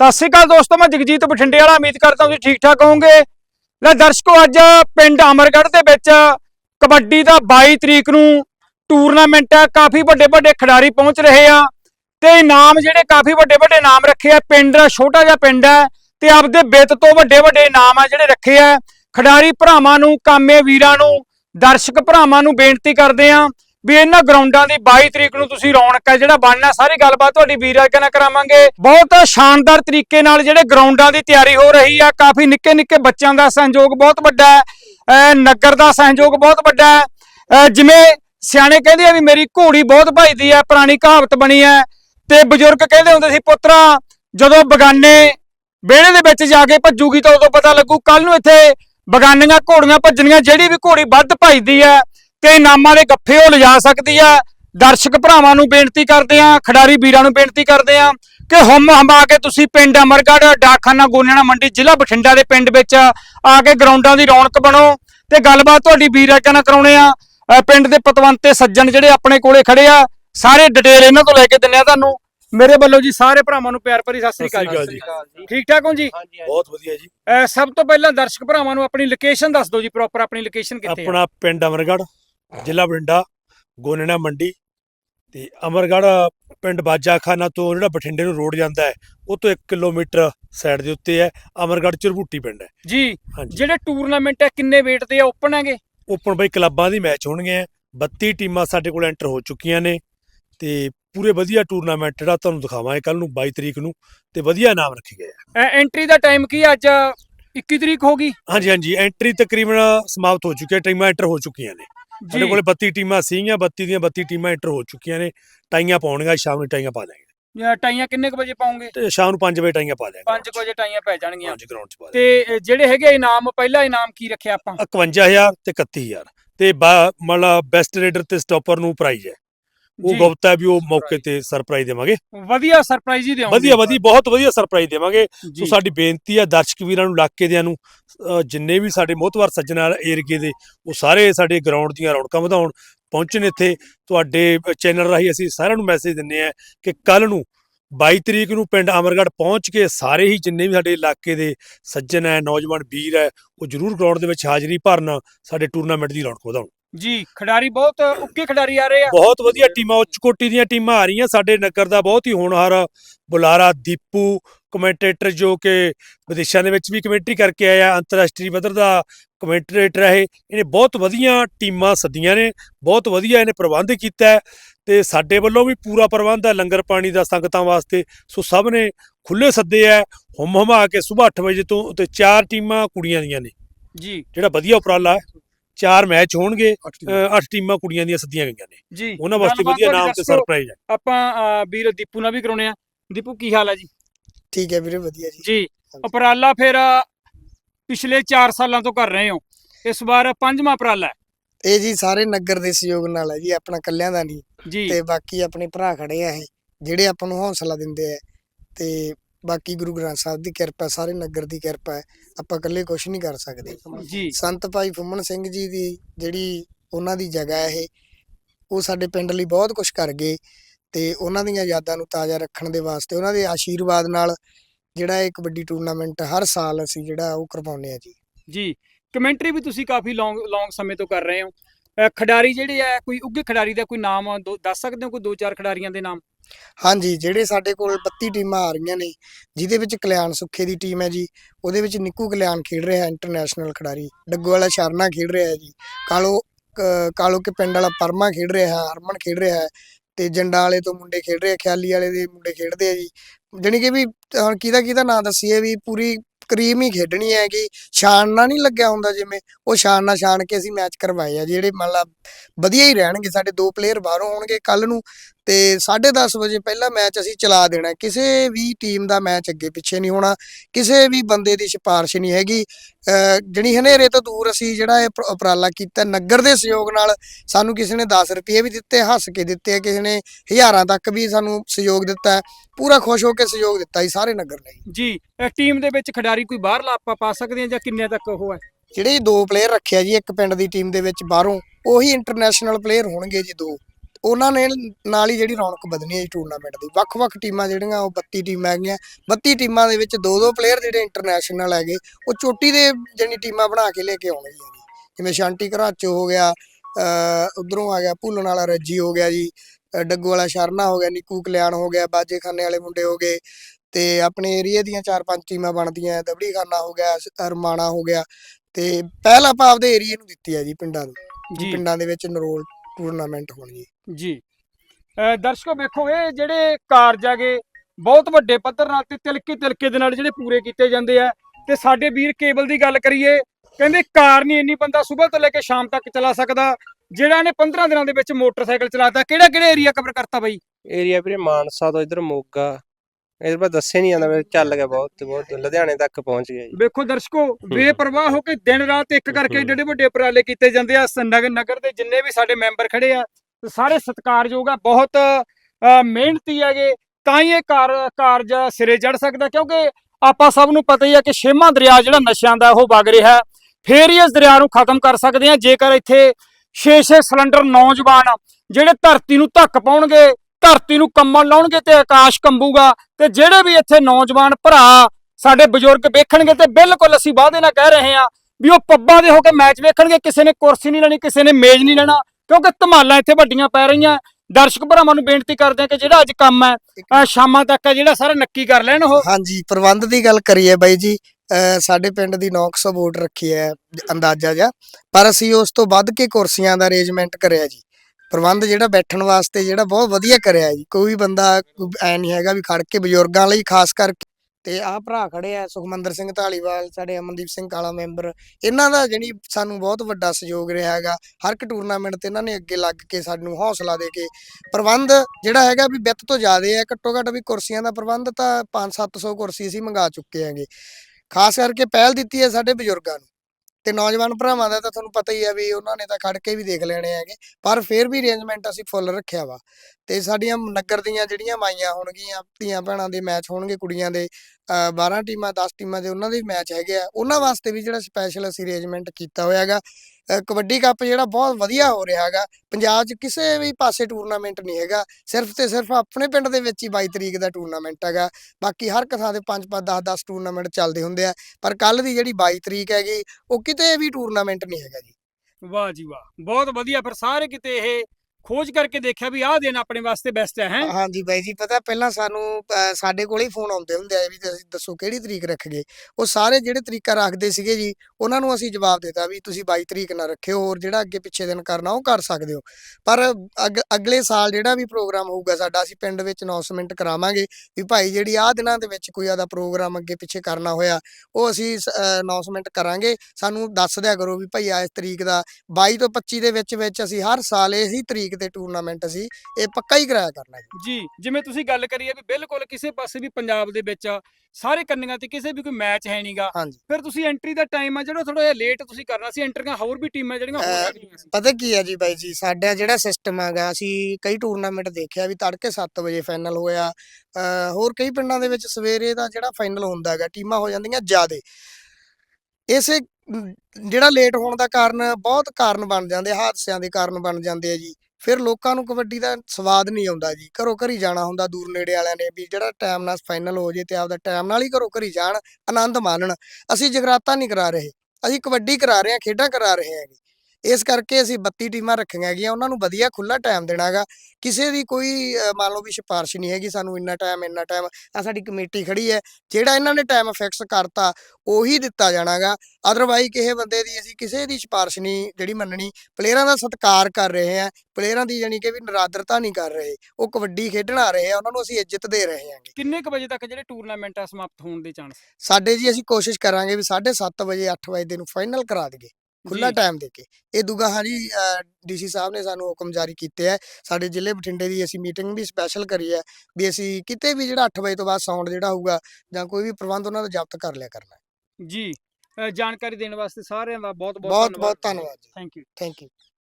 ਸਤਿ ਸ਼੍ਰੀ ਅਕਾਲ ਦੋਸਤੋ, ਮੈਂ ਜਗਜੀਤ ਬਠਿੰਡੇ ਵਾਲਾ। ਉਮੀਦ ਕਰਦਾ ਤੁਸੀਂ ਠੀਕ ਠਾਕ ਹੋਵੋਗੇ। ਲੈ ਦਰਸ਼ਕੋ, ਅੱਜ ਪਿੰਡ ਅਮਰਗੜ੍ਹ ਦੇ ਵਿੱਚ ਕਬੱਡੀ ਦਾ 22 ਤਰੀਕ ਨੂੰ ਟੂਰਨਾਮੈਂਟ ਹੈ। ਕਾਫੀ ਵੱਡੇ ਵੱਡੇ ਖਿਡਾਰੀ ਪਹੁੰਚ ਰਹੇ ਆ ਤੇ ਇਨਾਮ ਜਿਹੜੇ ਕਾਫੀ ਵੱਡੇ ਵੱਡੇ ਇਨਾਮ ਰੱਖੇ ਆ। ਪਿੰਡ ਦਾ ਛੋਟਾ ਜਿਹਾ ਪਿੰਡ ਹੈ ਤੇ ਆਪਦੇ ਬਿੱਤ ਤੋਂ ਵੱਡੇ ਵੱਡੇ ਇਨਾਮ ਆ ਜਿਹੜੇ ਰੱਖੇ ਆ। ਖਿਡਾਰੀ ਭਰਾਵਾਂ ਨੂੰ, ਕਾਮੇ ਵੀਰਾਂ ਨੂੰ, ਦਰਸ਼ਕ ਭਰਾਵਾਂ ਨੂੰ ਬੇਨਤੀ ਕਰਦੇ ਆ ਵੀ ਇਹਨਾਂ ਗਰਾਊਂਡਾਂ ਦੀ 22 ਤਰੀਕ ਨੂੰ ਤੁਸੀਂ ਰੌਣਕ ਹੈ, ਜਿਹੜਾ ਬਣਨਾ, ਸਾਰੀ ਗੱਲਬਾਤ ਤੁਹਾਡੀ ਵੀਰਾਂ ਨਾਲ ਕਰਾਵਾਂਗੇ। ਬਹੁਤ ਸ਼ਾਨਦਾਰ ਤਰੀਕੇ ਨਾਲ ਜਿਹੜੇ ਗਰਾਊਂਡਾਂ ਦੀ ਤਿਆਰੀ ਹੋ ਰਹੀ ਆ ਕਾਫੀ ਨਿੱਕੇ ਨਿੱਕੇ ਬੱਚਿਆਂ ਦਾ ਸਹਿਯੋਗ ਬਹੁਤ ਵੱਡਾ ਹੈ ਨਗਰ ਦਾ ਸਹਿਯੋਗ ਬਹੁਤ ਵੱਡਾ ਹੈ ਜਿਵੇਂ ਸਿਆਣੇ ਕਹਿੰਦੇ ਆ ਵੀ ਮੇਰੀ ਘੋੜੀ ਬਹੁਤ ਭਜਦੀ ਹੈ, ਪੁਰਾਣੀ ਕਹਾਵਤ ਬਣੀ ਹੈ, ਤੇ ਬਜ਼ੁਰਗ ਕਹਿੰਦੇ ਹੁੰਦੇ ਸੀ, ਪੁੱਤਰਾ, ਜਦੋਂ ਬਗਾਨੇ ਵਿਹੜੇ ਦੇ ਵਿੱਚ ਜਾ ਕੇ ਭੱਜੂਗੀ ਤਾਂ ਉਦੋਂ ਪਤਾ ਲੱਗੂ ਕੱਲ ਨੂੰ ਇੱਥੇ ਬਗਾਨੀਆਂ ਘੋੜੀਆਂ ਭੱਜਣੀਆਂ, ਜਿਹੜੀ ਵੀ ਘੋੜੀ ਵੱਧ ਭਜਦੀ ਹੈ ਤੇ ਇਨਾਮਾਂ ਦੇ ਗੱਫੇ ਉਹ ਲਿਜਾ ਸਕਦੀ ਹੈ ਦਰਸ਼ਕ ਭਰਾਵਾਂ ਨੂੰ ਬੇਨਤੀ ਕਰਦੇ ਆ ਖਿਡਾਰੀ ਵੀਰਾਂ ਨੂੰ ਬੇਨਤੀ ਕਰਦੇ ਆ ਕਿ ਹੁਮ ਹਮਾ ਕੇ ਤੁਸੀਂ ਪਿੰਡ ਅਮਰਗੜ੍ਹ ਡਾਕਖਾਨਾ ਗੋਨਿਆਣਾ ਮੰਡੀ ਜ਼ਿਲ੍ਹਾ ਬਠਿੰਡਾ ਦੇ ਪਿੰਡ ਵਿੱਚ ਆ ਕੇ ਗਰਾਊਂਡਾਂ ਦੀ ਰੌਣਕ ਬਣੋ ਤੇ ਗੱਲਬਾਤ ਤੁਹਾਡੀ ਵੀਰਾਂ ਨਾਲ ਕਰਾਉਣੇ ਆ। ਪਿੰਡ ਦੇ ਪਤਵੰਤ ਸੱਜਣ ਜਿਹੜੇ ਆਪਣੇ ਕੋਲੇ ਖੜੇ ਆ ਸਾਰੇ ਡਿਟੇਲ ਇਹਨਾਂ ਤੋਂ ਲੈ ਕੇ ਦਿੰਨੇ ਆ ਤੁਹਾਨੂੰ। ਮੇਰੇ ਵੱਲੋਂ ਜੀ ਸਾਰੇ ਭਰਾਵਾਂ ਨੂੰ ਪਿਆਰ ਭਰੀ ਸਤਿ ਸ੍ਰੀ ਅਕਾਲ ਜੀ। ਠੀਕ ਠਾਕ ਹੋ ਜੀ? ਬਹੁਤ ਵਧੀਆ ਜੀ। ਸਭ ਤੋਂ ਪਹਿਲਾਂ ਦਰਸ਼ਕ ਭਰਾਵਾਂ ਨੂੰ ਆਪਣੀ ਲੋਕੇਸ਼ਨ ਦੱਸ ਦਿਓ ਜੀ ਪ੍ਰੋਪਰ ਆਪਣੀ ਲੋਕੇਸ਼ਨ ਕਿੱਥੇ ਹੈ ਆਪਣਾ ਪਿੰਡ ਅਮਰਗੜ੍ਹ। ਜ਼ਿਲ੍ਹਾ ਬਠਿੰਡਾ ਗੋਨੇਣਾ ਮੰਡੀ ਤੇ ਅਮਰਗੜ੍ਹ ਪਿੰਡ ਬਾਜਾਖਾਨਾ ਤੋਂ ਜਿਹੜਾ ਬਠਿੰਡੇ ਨੂੰ ਰੋਡ ਜਾਂਦਾ ਹੈ ਉਹ ਤੋਂ 1 ਕਿਲੋਮੀਟਰ ਸਾਈਡ ਦੇ ਉੱਤੇ ਹੈ ਅਮਰਗੜ੍ਹ ਚਰਬੂਟੀ ਪਿੰਡ ਹੈ। ਜੀ ਹਾਂਜੀ। ਜਿਹੜੇ ਟੂਰਨਾਮੈਂਟ ਹੈ ਕਿੰਨੇ weight ਦੇ ਆ ਓਪਨ ਹੈਗੇ? ਓਪਨ ਬਈ ਕਲੱਬਾਂ ਦੀ ਮੈਚ ਹੋਣਗੇ 32 ਟੀਮਾਂ ਸਾਡੇ ਕੋਲ ਐਂਟਰ ਹੋ ਚੁੱਕੀਆਂ ਨੇ ਤੇ ਪੂਰੇ ਵਧੀਆ ਟੂਰਨਾਮੈਂਟ ਜਿਹੜਾ ਤੁਹਾਨੂੰ ਦਿਖਾਵਾਂਗੇ ਕੱਲ ਨੂੰ 22 ਤਰੀਕ ਨੂੰ ਤੇ ਵਧੀਆ ਇਨਾਮ ਰੱਖੇ ਗਏ ਆ। ਐਂਟਰੀ ਦਾ ਟਾਈਮ ਕੀ ਹੈ ਅੱਜ 21 ਤਰੀਕ ਹੋ ਗਈ? ਹਾਂਜੀ ਹਾਂਜੀ ਐਂਟਰੀ ਤਕਰੀਬਨ ਸਮਾਪਤ ਹੋ ਚੁੱਕੀ ਹੈ ਟੀਮਾਂ ਐਂਟਰ ਹੋ ਚੁੱਕੀਆਂ ਨੇ। ਸਾਡੇ ਕੋਲ 32 ਟੀਮਾਂ ਸੀਗੀਆਂ 32 ਦੀਆਂ 32 ਟੀਮਾਂ ਐਂਟਰ ਹੋ ਚੁੱਕੀਆਂ ਨੇ ਟਾਈਆਂ ਪਾਉਣੀਆਂ ਸ਼ਾਮ ਨੂੰ ਟਾਈਆਂ ਪਾ ਦਾਂਗੇ ਜੀ ਟਾਈਆਂ ਕਿੰਨੇ ਕੁ ਵਜੇ ਪਾਉਂਗੇ? ਤੇ ਸ਼ਾਮ ਨੂੰ 5 ਵਜੇ ਟਾਈਆਂ ਪਾ ਦਾਂਗੇ 5 ਵਜੇ ਟਾਈਆਂ ਪੈ ਜਾਣਗੀਆਂ। ਹਾਂਜੀ ਗਰਾਊਂਡ 'ਚ ਪਾ ਤੇ ਜਿਹੜੇ ਹੈਗੇ ਇਨਾਮ ਪਹਿਲਾ ਇਨਾਮ ਕੀ ਰੱਖਿਆ ਆਪਾਂ? ਦਾਂਗੇ 51000 ਤੇ 31000 ਤੇ ਬਾ- ਮਤਲਬ ਬੈਸਟ ਰੇਡਰ ਤੇ ਸਟਾਪਰ ਨੂੰ ਪ੍ਰਾਈਜ਼ ਹੈ। ਉਹ। ਗੁਪਤਾ ਵੀ ਉਹ ਮੌਕੇ ਤੇ ਸਰਪ੍ਰਾਈਜ਼ ਦੇਵਾਂਗੇ। ਵਧੀਆ ਸਰਪ੍ਰਾਈਜ਼ ਹੀ ਦਿਓਗੇ ਵਧੀਆ ਵਧੀਆ ਬਹੁਤ ਵਧੀਆ ਸਰਪ੍ਰਾਈਜ਼ ਦੇਵਾਂਗੇ। ਸੋ ਸਾਡੀ ਬੇਨਤੀ ਹੈ ਦਰਸ਼ਕ ਵੀਰਾਂ ਨੂੰ ਇਲਾਕੇ ਦਿਆਂ ਨੂੰ ਜਿੰਨੇ ਵੀ ਸਾਡੇ ਮੋਹਤਵਾਰ ਸੱਜਣਾ ਏਰੀਏ ਦੇ ਉਹ ਸਾਰੇ ਸਾਡੇ ਗਰਾਊਂਡ ਦੀਆਂ ਰੌਣਕਾਂ ਵਧਾਉਣ ਪਹੁੰਚਣ ਇੱਥੇ। ਤੁਹਾਡੇ ਚੈਨਲ ਰਾਹੀਂ ਅਸੀਂ ਸਾਰਿਆਂ ਨੂੰ ਮੈਸੇਜ ਦਿੰਨੇ ਆ ਕਿ ਕੱਲ ਨੂੰ 22 ਤਰੀਕ ਨੂੰ ਪਿੰਡ ਅਮਰਗੜ੍ਹ ਪਹੁੰਚ ਕੇ ਸਾਰੇ ਹੀ ਜਿੰਨੇ ਵੀ ਸਾਡੇ ਇਲਾਕੇ ਦੇ ਸੱਜਣ ਹੈ ਨੌਜਵਾਨ ਵੀਰ ਹੈ ਉਹ ਜਰੂਰ ਗਰਾਊਂਡ ਦੇ ਵਿੱਚ ਹਾਜ਼ਰੀ ਭਰਨ ਸਾਡੇ ਟੂਰਨਾਮੈਂਟ ਦੀ ਰੌਣਕ ਵਧਾਉਣ। ਜੀ ਖਿਡਾਰੀ ਬਹੁਤ ਉੱਕੇ ਖਿਡਾਰੀ ਆ ਰਹੇ ਆ। ਬਹੁਤ ਵਧੀਆ ਟੀਮਾਂ ਉੱਚ ਕੋਟੀ ਦੀਆਂ ਟੀਮਾਂ ਆ ਰਹੀਆਂ। ਸਾਡੇ ਨਗਰ ਦਾ ਬਹੁਤ ਹੀ ਹੋਣਹਾਰ ਬੁਲਾਰਾ ਦੀਪੂ ਕਮੈਂਟੇਟਰ ਜੋ ਕਿ ਵਿਦੇਸ਼ਾਂ ਦੇ ਵਿੱਚ ਵੀ ਕਮੈਂਟਰੀ ਕਰਕੇ ਆਇਆ ਅੰਤਰਰਾਸ਼ਟਰੀ ਪੱਧਰ ਦਾ ਕਮੈਂਟੇਟਰ ਹੈ ਇਹ। ਇਹਨੇ ਬਹੁਤ ਵਧੀਆ ਟੀਮਾਂ ਸੱਦੀਆਂ ਨੇ ਬਹੁਤ ਵਧੀਆ ਇਹਨੇ ਪ੍ਰਬੰਧ ਕੀਤਾ ਤੇ ਸਾਡੇ ਵੱਲੋਂ ਵੀ ਪੂਰਾ ਪ੍ਰਬੰਧ ਹੈ ਲੰਗਰ ਪਾਣੀ ਦਾ ਸੰਗਤਾਂ ਵਾਸਤੇ। ਸੋ ਸਭ ਨੇ ਖੁੱਲੇ ਸੱਦੇ ਹੈ ਹੁਮ ਹਮਾ ਕੇ ਸਵੇਰ 8 ਵਜੇ ਤੋਂ ਤੇ ਚਾਰ ਟੀਮਾਂ ਕੁੜੀਆਂ ਦੀਆਂ ਨੇ। ਜੀ। ਜਿਹੜਾ ਵਧੀਆ ਉਪਰਾਲਾ ਹੈ। ਚਾਰ ਮੈਚ ਹੋਣਗੇ 8 ਟੀਮਾਂ। ਕੁੜੀਆਂ ਦੀਆਂ ਸੱਦੀਆਂ ਗਈਆਂ ਨੇ। ਜੀ ਉਹਨਾਂ ਵਾਸਤੇ ਵਧੀਆ ਨਾਮ ਤੇ। ਸਰਪ੍ਰਾਈਜ਼ ਹੈ। ਆਪਾਂ ਵੀਰ ਦੀਪੂ ਨਾਲ ਵੀ ਕਰਾਉਣੇ ਆ ਦੀਪੂ ਕੀ ਹਾਲ ਹੈ ਜੀ? ਠੀਕ ਹੈ ਵੀਰੇ ਵਧੀਆ ਜੀ। ਜੀ ਉਪਰਾਲਾ ਫਿਰ ਪਿਛਲੇ 4 ਸਾਲਾਂ ਤੋਂ ਕਰ ਰਹੇ ਹੋ। ਇਸ ਵਾਰ ਪੰਜਵਾਂ ਉਪਰਾਲਾ ਇਹ ਜੀ ਸਾਰੇ ਨਗਰ ਦੇ ਸਹਿਯੋਗ ਨਾਲ ਹੈ ਜੀ ਆਪਣਾ ਕੱਲਿਆਂ ਦਾ ਨਹੀਂ। ਤੇ ਬਾਕੀ ਆਪਣੇ ਭਰਾ ਖੜੇ ਆ ਇਹ ਜਿਹੜੇ ਆਪਾਂ ਨੂੰ ਹੌਸਲਾ ਦਿੰਦੇ ਆ। ਤੇ ਬਾਕੀ ਗੁਰੂ ਗ੍ਰੰਥ ਸਾਹਿਬ ਦੀ ਕਿਰਪਾ ਸਾਰੇ ਨਗਰ ਦੀ ਕਿਰਪਾ ਹੈ। ਆਪਾਂ ਇਕੱਲੇ ਕੁਝ ਨਹੀਂ ਕਰ ਸਕਦੇ। ਜੀ। ਸੰਤ ਭਾਈ ਫੁੰਮਣ ਸਿੰਘ ਜੀ ਦੀ ਜਿਹੜੀ ਉਹਨਾਂ ਦੀ ਜਗ੍ਹਾ ਹੈ ਇਹ ਉਹ ਸਾਡੇ ਪਿੰਡ ਲਈ ਬਹੁਤ ਕੁਝ ਕਰ ਗਏ ਤੇ ਉਹਨਾਂ ਦੀਆਂ ਯਾਦਾਂ ਨੂੰ ਤਾਜ਼ਾ ਰੱਖਣ ਦੇ ਵਾਸਤੇ ਉਹਨਾਂ ਦੇ ਆਸ਼ੀਰਵਾਦ ਨਾਲ ਜਿਹੜਾ ਇਹ ਕਬੱਡੀ ਟੂਰਨਾਮੈਂਟ ਹਰ ਸਾਲ ਅਸੀਂ ਜਿਹੜਾ ਉਹ ਕਰਵਾਉਂਦੇ ਆ ਜੀ। ਜੀ। ਕਮੈਂਟਰੀ ਵੀ ਤੁਸੀਂ ਕਾਫੀ ਲੌਂਗ ਲੌਂਗ ਸਮੇਂ ਤੋਂ ਕਰ ਰਹੇ ਹੋ। ਖਿਡਾਰੀ ਜਿਹੜੇ ਆ ਕੋਈ ਉੱਗੇ ਖਿਡਾਰੀ ਦਾ ਕੋਈ ਨਾਮ ਦੱਸ ਸਕਦੇ ਹੋ ਕੋਈ ਦੋ ਚਾਰ ਖਿਡਾਰੀਆਂ ਦੇ ਨਾਮ? ਹਾਂਜੀ, ਜਿਹੜੇ ਸਾਡੇ ਕੋਲ 32 ਟੀਮਾਂ ਆ ਰਹੀਆਂ ਨੇ, ਜਿਹਦੇ ਵਿੱਚ ਕਲਿਆਣ ਸੁੱਖੇ ਦੀ ਟੀਮ ਹੈ ਜੀ, ਉਹਦੇ ਵਿੱਚ ਨਿੱਕੂ ਕਲਿਆਣ ਖੇਡ ਰਿਹਾ ਹੈ ਇੰਟਰਨੈਸ਼ਨਲ ਖਿਡਾਰੀ, ਡੱਗੋ ਵਾਲਾ ਸ਼ਰਨਾ ਖੇਡ ਰਿਹਾ ਹੈ ਜੀ, ਕਾਲੋ ਕਾਲੋ ਕੇ ਪਿੰਡ ਵਾਲਾ ਪਰਮਾ ਖੇਡ ਰਿਹਾ ਹੈ, ਹਰਮਨ ਖੇਡ ਰਿਹਾ ਹੈ, ਤੇ ਜੰਡਾ ਵਾਲੇ ਤੋਂ ਮੁੰਡੇ ਖੇਡ ਰਹੇ ਖਿਆਲੀ ਵਾਲੇ ਦੇ ਮੁੰਡੇ ਖੇਡਦੇ ਆ ਜੀ, ਜਾਣੀ ਕਿ ਵੀ ਹੁਣ ਕਿਹਦਾ ਕਿਹਦਾ ਨਾਂ ਦੱਸੀਏ ਵੀ ਪੂਰੀ ਕਰੀਮ ਹੀ ਖੇਡਣੀ ਹੈ ਕਿ ਸ਼ਾਨ ਨਾਲ ਨਹੀਂ ਲੱਗਿਆ ਹੁੰਦਾ ਜਿਵੇਂ, ਉਹ ਸ਼ਾਨ ਨਾਲ ਸ਼ਾਨ ਕੇ ਅਸੀਂ ਮੈਚ ਕਰਵਾਏ ਆ, ਜਿਹੜੇ ਮਤਲਬ ਵਧੀਆ ਹੀ ਰਹਿਣਗੇ, ਸਾਡੇ ਦੋ ਪਲੇਅਰ ਬਾਹਰੋਂ ਹੋਣਗੇ ਕੱਲ ਨੂੰ ਤੇ 10:30 ਵਜੇ ਪਹਿਲਾ ਮੈਚ ਅਸੀਂ ਚਲਾ ਦੇਣਾ। ਕਿਸੇ ਵੀ ਟੀਮ ਦਾ ਮੈਚ ਅੱਗੇ ਪਿੱਛੇ ਨਹੀਂ ਹੋਣਾ ਕਿਸੇ ਵੀ ਬੰਦੇ ਦੀ ਸਿਫਾਰਿਸ਼ ਨਹੀਂ ਹੈਗੀ। ਜਣੀ ਹਨੇਰੇ ਤੋਂ ਦੂਰ ਅਸੀਂ ਜਿਹੜਾ ਇਹ ਉਪ- ਉਪਰਾਲਾ ਕੀਤਾ ਨਗਰ ਦੇ ਸਹਿਯੋਗ ਨਾਲ ਸਾਨੂੰ ਕਿਸੇ ਨੇ 10 ਰੁਪਏ ਵੀ ਦਿੱਤੇ ਹੱਸ ਕੇ ਦਿੱਤੇ ਕਿਸੇ ਨੇ ਹਜ਼ਾਰਾਂ ਤੱਕ ਵੀ ਸਾਨੂੰ ਸਹਿਯੋਗ ਦਿੱਤਾ। ਪੂਰਾ ਖੁਸ਼ ਹੋ ਕੇ ਸਹਿਯੋਗ ਦਿੱਤਾ ਜੀ ਸਾਰੇ ਨਗਰ ਨੇ। ਜੀ ਟੀਮ ਦੇ ਵਿੱਚ ਖਿਡਾਰੀ ਕੋਈ ਬਾਹਰਲਾ ਆਪਾਂ ਪਾ ਸਕਦੇ ਹਾਂ ਜਾਂ ਕਿੰਨੇ ਤੱਕ ਉਹ ਹੈ? ਜਿਹੜੇ ਦੋ ਪਲੇਅਰ ਰੱਖਿਆ ਜੀ ਇੱਕ ਪਿੰਡ ਦੀ ਟੀਮ ਦੇ ਵਿੱਚ ਬਾਹਰੋਂ ਉਹੀ ਇੰਟਰਨੈਸ਼ਨਲ ਪਲੇਅਰ ਹੋਣਗੇ ਜੀ ਦੋ। ਉਹਨਾਂ ਨੇ ਨਾਲ ਹੀ ਜਿਹੜੀ ਰੌਣਕ ਵਧਣੀ ਹੈ ਟੂਰਨਾਮੈਂਟ ਦੀ। ਵੱਖ-ਵੱਖ ਟੀਮਾਂ ਜਿਹੜੀਆਂ ਉਹ 32 ਟੀਮਾਂ ਹੈਗੀਆਂ। 32 ਟੀਮਾਂ ਦੇ ਵਿੱਚ ਦੋ ਦੋ ਪਲੇਅਰ ਜਿਹੜੇ ਇੰਟਰਨੈਸ਼ਨਲ ਹੈਗੇ ਉਹ ਚੋਟੀ ਦੇ ਜਿਹੜੀ ਟੀਮਾਂ ਬਣਾ ਕੇ ਲੈ ਕੇ ਆਉਣਗੀਆਂ ਜੀ ਜਿਵੇਂ ਸ਼ਾਂਟੀ ਘਰਾਚੋ ਹੋ ਗਿਆ ਉਧਰੋਂ ਆ ਗਿਆ ਭੁੱਲਣ ਵਾਲਾ ਰੱਜੀ ਹੋ ਗਿਆ ਜੀ ਡੱਗੂ ਵਾਲਾ ਸ਼ਰਨਾ ਹੋ ਗਿਆ ਨਿੱਕੂ ਕਲਿਆਣ ਹੋ ਗਿਆ ਬਾਜੇ ਖਾਨੇ ਵਾਲੇ ਮੁੰਡੇ ਹੋ ਗਏ ਤੇ ਆਪਣੇ ਏਰੀਆ ਦੀਆਂ ਚਾਰ ਪੰਜ ਟੀਮਾਂ ਬਣਦੀਆਂ ਦਬੜੀ ਖਾਨਾ ਹੋ ਗਿਆ ਸ- ਰਮਾਣਾ ਹੋ ਗਿਆ ਤੇ ਪਹਿਲ ਆਪਾਂ ਆਪਦੇ ਏਰੀਆ ਨੂੰ ਦਿੱਤੀ ਹੈ ਜੀ ਪਿੰਡਾਂ ਨੂੰ। ਜੀ। ਪਿੰਡਾਂ ਦੇ ਵਿੱਚ ਨਰੋਲ ਟੂਰਨਾਮੈਂਟ ਹੋਣ ਜੀ। ਦਰਸ਼ਕੋ ਵੇਖੋ ਇਹ ਜਿਹੜੇ ਕਾਰਜ ਹੈਗੇ ਬਹੁਤ ਵੱਡੇ ਪੱਧਰ ਨਾਲ ਤੇ ਤਿਲਕੇ ਤਿਲਕੇ ਦੇ ਨਾਲ ਜਿਹੜੇ ਪੂਰੇ ਕੀਤੇ ਜਾਂਦੇ ਆ। ਤੇ ਸਾਡੇ ਵੀਰ ਕੇਬਲ ਦੀ ਗੱਲ ਕਰੀਏ ਕਹਿੰਦੇ ਕਾਰ ਨਹੀਂ ਇੰਨੀ ਬੰਦਾ ਸਵੇਰ ਤੋਂ ਲੈ ਕੇ ਸ਼ਾਮ ਤੱਕ ਚਲਾ ਸਕਦਾ। ਜਿਹੜਾ ਇਹਨੇ 15 ਦਿਨਾਂ ਦੇ ਵਿੱਚ ਮੋਟਰਸਾਈਕਲ ਚਲਾਤਾ ਕਿਹੜਾ ਕਿਹੜਾ ਏਰੀਆ ਕਵਰ ਕਰਤਾ ਬਾਈ? ਏਰੀਆ ਵੀਰੇ ਮਾਨਸਾ ਤੋਂ ਇਧਰ ਮੋਗਾ। ਇਸ ਵਾਰ ਦੱਸੇ ਨਹੀਂ ਜਾਂਦਾ ਵੀ ਚੱਲ ਗਿਆ ਬਹੁਤ ਤੇ ਬਹੁਤ ਲੁਧਿਆਣੇ ਤੱਕ ਪਹੁੰਚ ਗਿਆ ਜੀ ਵੇਖੋ ਦਰਸ਼ਕੋ ਬੇਪਰਵਾਹ ਹੋ ਕੇ ਦਿਨ ਰਾਤ ਇੱਕ ਕਰਕੇ ਏਡੇ ਵੱਡੇ ਉਪਰਾਲੇ ਕੀਤੇ ਜਾਂਦੇ ਆ ਸ- ਨਗਰ ਨਗਰ ਦੇ ਜਿੰਨੇ ਵੀ ਸਾਡੇ ਮੈਂਬਰ ਖੜੇ ਆ ਤੇ ਸਾਰੇ ਸਤਿਕਾਰਯੋਗ ਆ ਬਹੁਤ ਮਿਹਨਤੀ ਹੈਗੇ ਤਾਂ ਹੀ ਇਹ ਕਾਰ ਕਾਰਜ ਸਿਰੇ ਚੜ ਸਕਦਾ ਕਿਉਂਕਿ ਆਪਾਂ ਸਭ ਨੂੰ ਪਤਾ ਹੀ ਆ ਕਿ ਛੇਵਾਂ ਦਰਿਆ ਜਿਹੜਾ ਨਸ਼ਿਆਂ ਦਾ ਉਹ ਵਗ ਰਿਹਾ ਹੈ। ਫੇਰ ਹੀ ਇਸ ਦਰਿਆ ਨੂੰ ਖਤਮ ਕਰ ਸਕਦੇ ਆ ਜੇਕਰ ਇੱਥੇ 6-6 ਸਿਲੰਡਰ ਨੌਜਵਾਨ ਜਿਹੜੇ ਧਰਤੀ ਨੂੰ ਧੱਕ ਪਾਉਣਗੇ ਧਰਤੀ ਨੂੰ ਕੰਮਣ ਲਾਉਣਗੇ ਤੇ ਆਕਾਸ਼ ਕੰਬੂਗਾ ਤੇ ਜਿਹੜੇ ਵੀ ਇੱਥੇ ਨੌਜਵਾਨ ਭਰਾ ਸਾਡੇ ਬਜ਼ੁਰਗ ਵੇਖਣਗੇ ਤੇ ਬਿਲਕੁਲ ਅਸੀਂ ਵਾਅਦੇ ਨਾਲ ਕਹਿ ਰਹੇ ਹਾਂ ਵੀ ਉਹ ਪੱਬਾਂ ਦੇ ਹੋ ਕੇ ਮੈਚ ਵੇਖਣਗੇ, ਕਿਸੇ ਨੇ ਕੁਰਸੀ ਨਹੀਂ ਲੈਣੀ, ਕਿਸੇ ਨੇ ਮੇਜ਼ ਨਹੀਂ ਲੈਣਾ, ਕਿਉਂਕਿ ਧਮਾਲਾਂ ਇੱਥੇ ਵੱਡੀਆਂ ਪੈ ਰਹੀਆਂ। ਦਰਸ਼ਕ ਭਰਾਵਾਂ ਨੂੰ ਬੇਨਤੀ ਕਰਦੇ ਹਾਂ ਕਿ ਜਿਹੜਾ ਅੱਜ ਕੰਮ ਹੈ ਸ਼ਾਮਾਂ ਤੱਕ ਹੈ, ਜਿਹੜਾ ਸਾਰਾ ਨੱਕੀ ਕਰ ਲੈਣ ਉਹ। ਹਾਂਜੀ, ਪ੍ਰਬੰਧ ਦੀ ਗੱਲ ਕਰੀਏ ਬਾਈ ਜੀ, ਅਹ ਸਾਡੇ ਪਿੰਡ ਦੀ 900 ਵੋਟ ਰੱਖੀ ਹੈ, ਅੰਦਾਜ਼ਾ ਜਿਹਾ। ਪਰ ਅਸੀਂ ਉਸ ਤੋਂ ਵੱਧ ਕੇ ਕੁਰਸੀਆਂ ਦਾ ਅਰੇਂਜਮੈਂਟ ਕਰਿਆ ਜੀ। ਪ੍ਰਬੰਧ ਜਿਹੜਾ ਬੈਠਣ ਵਾਸਤੇ ਜਿਹੜਾ ਬਹੁਤ ਵਧੀਆ ਕਰਿਆ ਜੀ। ਕੋਈ ਵੀ ਬੰਦਾ ਐ ਨਹੀਂ ਹੈਗਾ ਵੀ ਖੜ ਕੇ ਬਜ਼ੁਰਗਾਂ ਲਈ ਖਾਸ ਕਰਕੇ। ਤੇ ਆਹ ਭਰਾ ਖੜੇ ਆ, ਸੁਖਮੰਦਰ ਸਿੰਘ ਢਾਲੀਵਾਲ ਸਾਡੇ ਅਮਨਦੀਪ ਸਿੰਘ ਕਾਲਾ ਮੈਂਬਰ। ਇਹਨਾਂ ਦਾ ਜਿਹੜੀ ਸਾਨੂੰ ਬਹੁਤ ਵੱਡਾ ਸਹਿਯੋਗ ਰਿਹਾ ਹੈਗਾ। ਹਰ ਇੱਕ ਟੂਰਨਾਮੈਂਟ ਤੇ ਇਹਨਾਂ ਨੇ ਅੱਗੇ ਲੱਗ ਕੇ ਸਾਨੂੰ ਹੌਸਲਾ ਦੇ ਕੇ ਪ੍ਰਬੰਧ ਜਿਹੜਾ ਹੈਗਾ ਵੀ ਵਿੱਤ ਤੋਂ ਜ਼ਿਆਦਾ ਹੈ ਘੱਟੋ ਘੱਟ ਵੀ ਕੁਰਸੀਆਂ ਦਾ ਪ੍ਰਬੰਧ ਤਾਂ 5-700 ਕੁਰਸੀ ਅਸੀਂ ਮੰਗਾ ਚੁੱਕੇ ਹੈਗੇ। ਖਾਸ ਕਰਕੇ ਪਹਿਲ ਦਿੱਤੀ ਹੈ ਸਾਡੇ ਬਜ਼ੁਰਗਾਂ ਨੂੰ। ਤੇ ਨੌਜਵਾਨ ਭਰਾਵਾਂ ਦਾ ਤਾਂ ਤੁਹਾਨੂੰ ਪਤਾ ਹੀ ਆ ਵੀ ਉਹਨਾਂ ਨੇ ਤਾਂ ਖੜ ਕੇ ਵੀ ਦੇਖ ਲੈਣੇ ਹੈਗੇ, ਪਰ ਫਿਰ ਵੀ ਅਰੇਂਜਮੈਂਟ ਅਸੀਂ ਫੁੱਲ ਰੱਖਿਆ ਵਾ। ਤੇ ਸਾਡੀਆਂ ਨਗਰ ਦੀਆਂ ਜਿਹੜੀਆਂ ਮਾਈਆਂ ਹੋਣਗੀਆਂ, ਧੀਆਂ ਭੈਣਾਂ ਦੇ ਮੈਚ ਹੋਣਗੇ ਕੁੜੀਆਂ ਦੇ 12 ਟੀਮਾਂ 10 ਟੀਮਾਂ ਦੇ ਉਹਨਾਂ ਦੇ ਮੈਚ ਹੈਗੇ ਆ। ਉਹਨਾਂ ਵਾਸਤੇ ਵੀ ਜਿਹੜਾ ਸਪੈਸ਼ਲ ਅਸੀਂ ਅਰੇਂਜਮੈਂਟ ਕੀਤਾ ਹੋਇਆ ਹੈਗਾ। ਕਬੱਡੀ ਕੱਪ ਜਿਹੜਾ ਬਹੁਤ ਵਧੀਆ ਹੋ ਰਿਹਾ ਹੈਗਾ। ਪੰਜਾਬ 'ਚ ਕਿਸੇ ਵੀ ਪਾਸੇ ਟੂਰਨਾਮੈਂਟ ਨਹੀਂ ਹੈਗਾ। ਸਿਰਫ ਤੇ ਸਿਰਫ ਆਪਣੇ ਪਿੰਡ ਦੇ ਵਿੱਚ ਹੀ 22 ਤਰੀਕ ਦਾ ਟੂਰਨਾਮੈਂਟ ਹੈਗਾ। ਬਾਕੀ ਹਰ ਇੱਕ ਥਾਂ ਦੇ 5-5 10-10 ਟੂਰਨਾਮੈਂਟ ਚੱਲਦੇ ਹੁੰਦੇ ਆ। ਪਰ ਕੱਲ ਦੀ ਜਿਹੜੀ 22 ਤਰੀਕ ਹੈਗੀ, ਉਹ ਕਿਤੇ ਵੀ ਟੂਰਨਾਮੈਂਟ ਨਹੀਂ ਹੈਗਾ ਜੀ। ਵਾਹ ਜੀ ਵਾਹ। ਬਹੁਤ ਵਧੀਆ, ਫਿਰ ਸਾਰੇ ਕਿਤੇ ਇਹ ਖੋਜ ਕਰਕੇ ਦੇਖਿਆ ਵੀ ਆਹ ਦਿਨ ਆਪਣੇ ਵਾਸਤੇ ਬੈਸਟ ਹੈ ਹੈ? ਹਾਂਜੀ ਬਾਈ ਜੀ ਪਤਾ ਪਹਿਲਾਂ ਸਾਨੂੰ ਅਹ, ਸਾਡੇ ਕੋਲੇ ਹੀ ਫੋਨ ਆਉਂਦੇ ਹੁੰਦੇ ਆ ਵੀ ਤੁਸੀਂ ਦੱਸੋ ਕਿਹੜੀ ਤਰੀਕ ਰੱਖਗੇ ਉਹ ਸਾਰੇ ਜਿਹੜੇ ਤਰੀਕਾ ਰੱਖਦੇ ਸੀਗੇ ਜੀ ਉਹਨਾਂ ਨੂੰ ਅਸੀਂ ਜਵਾਬ ਦਿੱਤਾ ਵੀ ਤੁਸੀਂ 22 ਤਰੀਕ ਨਾ ਰੱਖਿਓ ਹੋਰ ਜਿਹੜਾ ਅੱਗੇ ਪਿੱਛੇ ਦਿਨ ਕਰਨਾ ਉਹ ਕਰ ਸਕਦੇ ਹੋ। ਪਰ ਅਗ- ਅਗਲੇ ਸਾਲ ਜਿਹੜਾ ਵੀ ਪ੍ਰੋਗਰਾਮ ਹੋਊਗਾ ਸਾਡਾ ਅਸੀਂ ਪਿੰਡ ਵਿੱਚ ਅਨਾਉਂਸਮੈਂਟ ਕਰਾਵਾਂਗੇ ਵੀ ਭਾਈ ਜਿਹੜੀ ਆਹ ਦਿਨਾਂ ਦੇ ਵਿੱਚ ਕੋਈ ਆਦਾ ਪ੍ਰੋਗਰਾਮ ਅੱਗੇ ਪਿੱਛੇ ਕਰਨਾ ਹੋਇਆ ਉਹ ਅਸੀਂ ਅਨਾਉਂਸਮੈਂਟ ਕਰਾਂਗੇ। ਸਾਨੂੰ ਦੱਸ ਦਿਆ ਕਰੋ ਵੀ ਭਾਈ ਆ ਇਸ ਤਰੀਕ ਦਾ 22 ਤੋਂ 25 ਦੇ ਵਿੱਚ ਵਿੱਚ ਅਸੀਂ ਹਰ ਸਾਲ ਇਹੀ ਤਰੀਕ ਤੇ ਟੂਰਨਾਮੈਂਟ ਅਸੀਂ ਇਹ ਪੱਕਾ ਹੀ ਕਰਾਇਆ ਕਰਨਾ ਜੀ। ਜੀ ਜਿਵੇਂ ਤੁਸੀਂ ਗੱਲ ਕਰੀਏ ਵੀ ਬਿਲਕੁਲ ਕਿਸੇ ਪਾਸੇ ਵੀ ਪੰਜਾਬ ਦੇ ਵਿੱਚ ਸਾਰੇ ਕੰਨੀਆਂ ਤੇ ਕਿਸੇ ਵੀ ਕੋਈ ਮੈਚ ਹੈ ਨਹੀਂਗਾ ਹਾਂਜੀ। ਫਿਰ ਤੁਸੀਂ ਐਂਟਰੀ ਦਾ ਟਾਈਮ ਆ ਜਿਹੜਾ ਥੋੜਾ ਜਿਹਾ ਲੇਟ ਤੁਸੀਂ ਕਰਨਾ ਸੀ ਐਂਟਰੀਆਂ ਹੋਰ ਵੀ ਟੀਮਾਂ ਜਿਹੜੀਆਂ ਹੋ ਸਕਦੀਆਂ ਸੀ ਪਤਾ ਕੀ ਹੈ ਜੀ ਬਾਈ ਜੀ ਸਾਡਾ ਜਿਹੜਾ ਸਿਸਟਮ ਹੈਗਾ ਅਸੀਂ ਕਈ ਟੂਰਨਾਮੈਂਟ ਦੇਖਿਆ ਵੀ ਤੜਕੇ 7 ਵਜੇ ਫਾਈਨਲ ਹੋਇਆ ਹੋਰ ਕਈ ਪਿੰਡਾਂ ਦੇ ਵਿੱਚ ਸਵੇਰੇ ਦਾ ਜਿਹੜਾ ਫਾਈਨਲ ਹੁੰਦਾ ਹੈਗਾ ਟੀਮਾਂ ਹੋ ਜਾਂਦੀਆਂ ਜ਼ਿਆਦੇ। ਇਸੇ ਜਿਹੜਾ ਲੇਟ ਹੋਣ ਦਾ ਕਾਰਨ ਬਹੁਤ ਕਾਰਨ ਬਣ ਜਾਂਦੇ ਹਾਦਸਿਆਂ ਦੇ ਕਾਰਨ ਬਣ ਜਾਂਦੇ ਆ ਜੀ। ਫਿਰ ਲੋਕਾਂ ਨੂੰ ਕਬੱਡੀ ਦਾ ਸਵਾਦ ਨਹੀਂ ਆਉਂਦਾ ਜੀ। ਘਰੋਂ ਘਰੀ ਜਾਣਾ ਹੁੰਦਾ ਦੂਰ ਨੇੜੇ ਵਾਲਿਆਂ ਨੇ ਵੀ ਜਿਹੜਾ ਟਾਈਮ ਨਾਲ ਫਾਈਨਲ ਹੋ ਜੇ ਤੇ ਆਪਦਾ ਟਾਈਮ ਨਾਲ ਹੀ ਘਰੋਂ ਘਰੀ ਜਾਣ, ਆਨੰਦ ਮਾਣਨ। ਅਸੀਂ ਜਗਰਾਤਾ ਨਹੀਂ ਕਰਾ ਰਹੇ। ਅਸੀਂ ਕਬੱਡੀ ਕਰਾ ਰਹੇ ਹਾਂ, ਖੇਡਾਂ ਕਰਾ ਰਹੇ ਹਾਂ ਇਸ ਕਰਕੇ ਅਸੀਂ 32 ਟੀਮਾਂ ਰੱਖੀਆਂ ਹੈਗੀਆਂ ਉਹਨਾਂ ਨੂੰ ਵਧੀਆ ਖੁੱਲਾ ਟਾਈਮ ਦੇਣਾਗਾ ਕਿਸੇ ਦੀ ਕੋਈ ਮੰਨ ਲਓ ਵੀ ਸਿਫਾਰਿਸ਼ ਨਹੀਂ ਹੈਗੀ ਸਾਨੂੰ ਇੰਨਾ ਟਾਈਮ ਇੰਨਾ ਟਾਈਮ ਆ ਸਾਡੀ ਕਮੇਟੀ ਖੜੀ ਹੈ ਜਿਹੜਾ ਇਹਨਾਂ ਨੇ ਟਾਈਮ ਫਿਕਸ ਕਰਤਾ ਉਹੀ ਦਿੱਤਾ ਜਾਣਾਗਾ ਅਦਰਵਾਈਜ਼ ਕਿਸੇ ਬੰਦੇ ਦੀ ਅਸੀਂ ਕਿਸੇ ਦੀ ਸਿਫਾਰਿਸ਼ ਨਹੀਂ ਜਿਹੜੀ ਮੰਨਣੀ ਪਲੇਅਰਾਂ ਦਾ ਸਤਿਕਾਰ ਕਰ ਰਹੇ ਹਾਂ ਪਲੇਅਰਾਂ ਦੀ ਯਾਨੀ ਕਿ ਵੀ ਨਰਾਦਰਤਾ ਨਹੀਂ ਕਰ ਰਹੇ ਉਹ ਕਬੱਡੀ ਖੇਡਣ ਆ ਰਹੇ ਆ ਉਹਨਾਂ ਨੂੰ ਅਸੀਂ ਇੱਜ਼ਤ ਦੇ ਰਹੇ ਹਾਂਗੇ। ਕਿੰਨੇ ਕੁ ਵਜੇ ਤੱਕ ਜਿਹੜੇ ਟੂਰਨਾਮੈਂਟ ਆ ਸਮਾਪਤ ਹੋਣ ਦੇ ਚਾਂਸ? ਸਾਡੇ ਜੀ ਅਸੀਂ ਕੋਸ਼ਿਸ਼ ਕਰਾਂਗੇ ਵੀ 7:30 ਵਜੇ 8 ਵਜੇ ਦੇ ਨੂੰ ਫਾਈਨਲ ਕਰਾ ਦਈਏ। ਖੁੱਲਾ। ਟਾਈਮ ਦੇ ਕੇ। ਇਹ ਦੂਗਾ ਜੀ ਡੀਸੀ ਸਾਹਿਬ ਨੇ ਸਾਨੂੰ ਹੁਕਮ ਜਾਰੀ ਕੀਤੇ ਹੈ ਸਾਡੇ ਜ਼ਿਲ੍ਹੇ ਬਠਿੰਡੇ ਦੀ ਅਸੀਂ ਮੀਟਿੰਗ ਵੀ ਸਪੈਸ਼ਲ ਕਰੀ ਹੈ ਵੀ ਅਸੀਂ ਕਿਤੇ ਵੀ ਜਿਹੜਾ 8 ਵਜੇ ਤੋਂ ਬਾਅਦ ਸਾਊਂਡ ਜਿਹੜਾ ਹੋਊਗਾ ਜਾਂ ਕੋਈ ਵੀ ਪ੍ਰਬੰਧ ਉਹਨਾਂ ਦਾ ਜ਼ਬਤ ਕਰ ਲਿਆ ਕਰਨਾ। ਜੀ ਜਾਣਕਾਰੀ ਦੇਣ ਵਾਸਤੇ ਸਾਰਿਆਂ ਦਾ ਬਹੁਤ ਬਹੁਤ ਬਹੁਤ ਬਹੁਤ ਧੰਨਵਾਦ ਥੈਂਕ ਯੂ ਥੈਂਕ ਯੂ